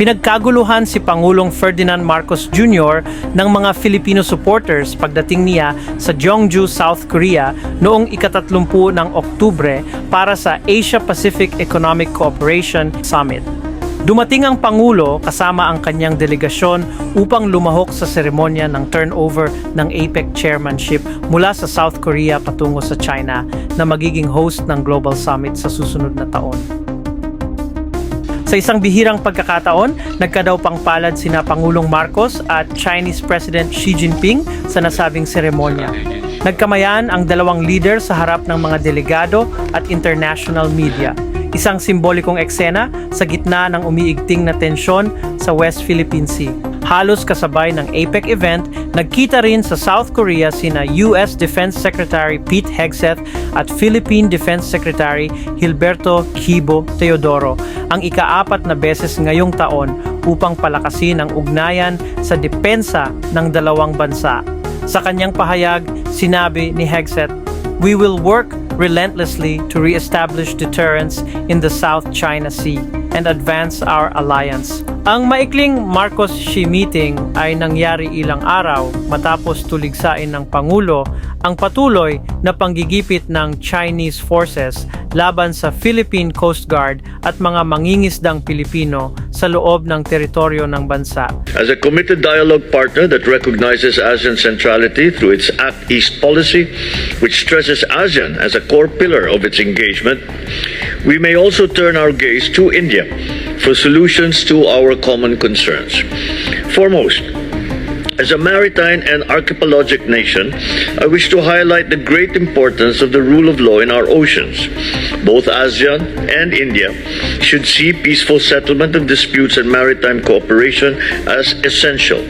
Pinagkaguluhan si Pangulong Ferdinand Marcos Jr. ng mga Filipino supporters pagdating niya sa Jeongju, South Korea noong ikatatlumpu ng Oktubre para sa Asia-Pacific Economic Cooperation Summit. Dumating ang Pangulo kasama ang kanyang delegasyon upang lumahok sa seremonya ng turnover ng APEC chairmanship mula sa South Korea patungo sa China na magiging host ng Global Summit sa susunod na taon. Sa isang bihirang pagkakataon, nagkadaw pang palad sina Pangulong Marcos at Chinese President Xi Jinping sa nasabing seremonya. Nagkamayan ang dalawang leader sa harap ng mga delegado at international media. Isang simbolikong eksena sa gitna ng umiigting na tensyon sa West Philippine Sea. Halos kasabay ng APEC event, nagkita rin sa South Korea sina US Defense Secretary Pete Hegseth at Philippine Defense Secretary Hilberto Kibo Teodoro ang ikaapat na beses ngayong taon upang palakasin ang ugnayan sa depensa ng dalawang bansa. Sa kanyang pahayag, sinabi ni Hegseth, We will work relentlessly to re-establish deterrence in the South China Sea and advance our alliance. Ang maikling Marcos-Xi meeting ay nangyari ilang araw matapos tuligsain ng Pangulo ang patuloy na panggigipit ng Chinese forces laban sa Philippine Coast Guard at mga mangingisdang Pilipino sa loob ng teritoryo ng bansa. As a committed dialogue partner that recognizes ASEAN centrality through its Act East policy, which stresses ASEAN as a core pillar of its engagement, we may also turn our gaze to India for solutions to our common concerns. Foremost, as a maritime and archipelagic nation, I wish to highlight the great importance of the rule of law in our oceans. Both ASEAN and India should see peaceful settlement of disputes and maritime cooperation as essential,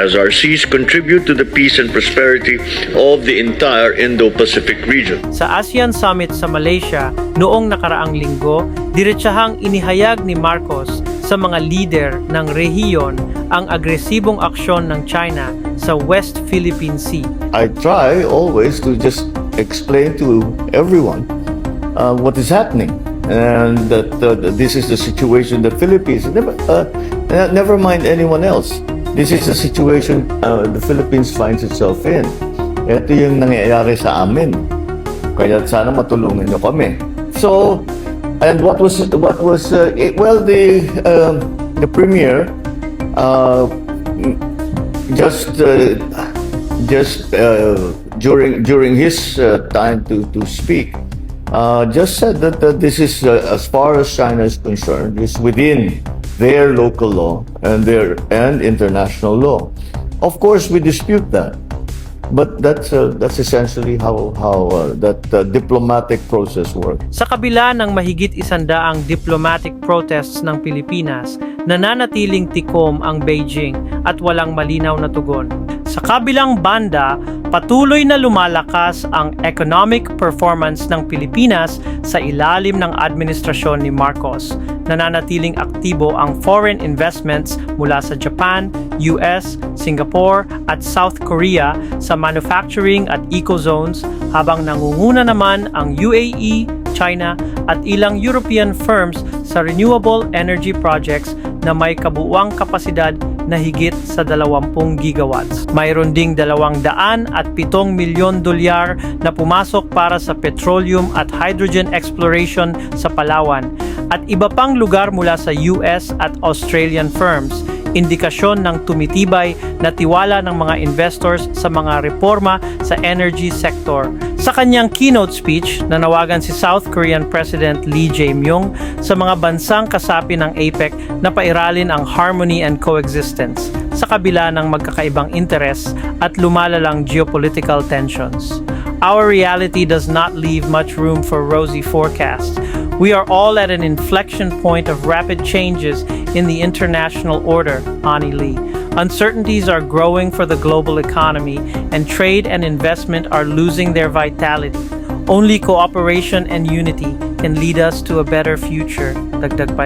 as our seas contribute to the peace and prosperity of the entire Indo-Pacific region. Sa ASEAN Summit sa Malaysia noong nakaraang linggo, diretsahang inihayag ni Marcos sa mga leader ng rehiyon ang agresibong aksyon ng China sa West Philippine Sea. I try always to just explain to everyone uh, what is happening and that uh, this is the situation the Philippines never uh, uh, never mind anyone else. This is the situation uh, the Philippines finds itself in. Ito yung nangyayari sa amin. Kaya sana matulungan niyo kami. So and what was what was uh, it- well the um the premier uh, just uh, just uh, during during his uh, time to to speak, uh, just said that, that this is as far as China is concerned, is within their local law and their and international law. Of course, we dispute that, but that's uh, that's essentially how how uh, that uh, diplomatic process works. Sa kabila ng mahigit isandaang diplomatic protests ng Pilipinas, nananatiling tikom ang Beijing at walang malinaw na tugon. Sa kabilang banda, patuloy na lumalakas ang economic performance ng Pilipinas sa ilalim ng administrasyon ni Marcos. Nananatiling aktibo ang foreign investments mula sa Japan, US, Singapore at South Korea sa manufacturing at eco-zones habang nangunguna naman ang UAE, China at ilang European firms sa renewable energy projects na may kabuuang kapasidad na higit sa 20 gigawatts. Mayroon ding 200 at 7 milyon dolyar na pumasok para sa petroleum at hydrogen exploration sa Palawan at iba pang lugar mula sa US at Australian firms indikasyon ng tumitibay na tiwala ng mga investors sa mga reforma sa energy sector. Sa kanyang keynote speech, nanawagan si South Korean President Lee Jae-myung sa mga bansang kasapi ng APEC na pairalin ang harmony and coexistence sa kabila ng magkakaibang interes at lumalalang geopolitical tensions. Our reality does not leave much room for rosy forecasts. We are all at an inflection point of rapid changes in the international order, Ani Lee. Uncertainties are growing for the global economy, and trade and investment are losing their vitality. Only cooperation and unity can lead us to a better future, dagdag.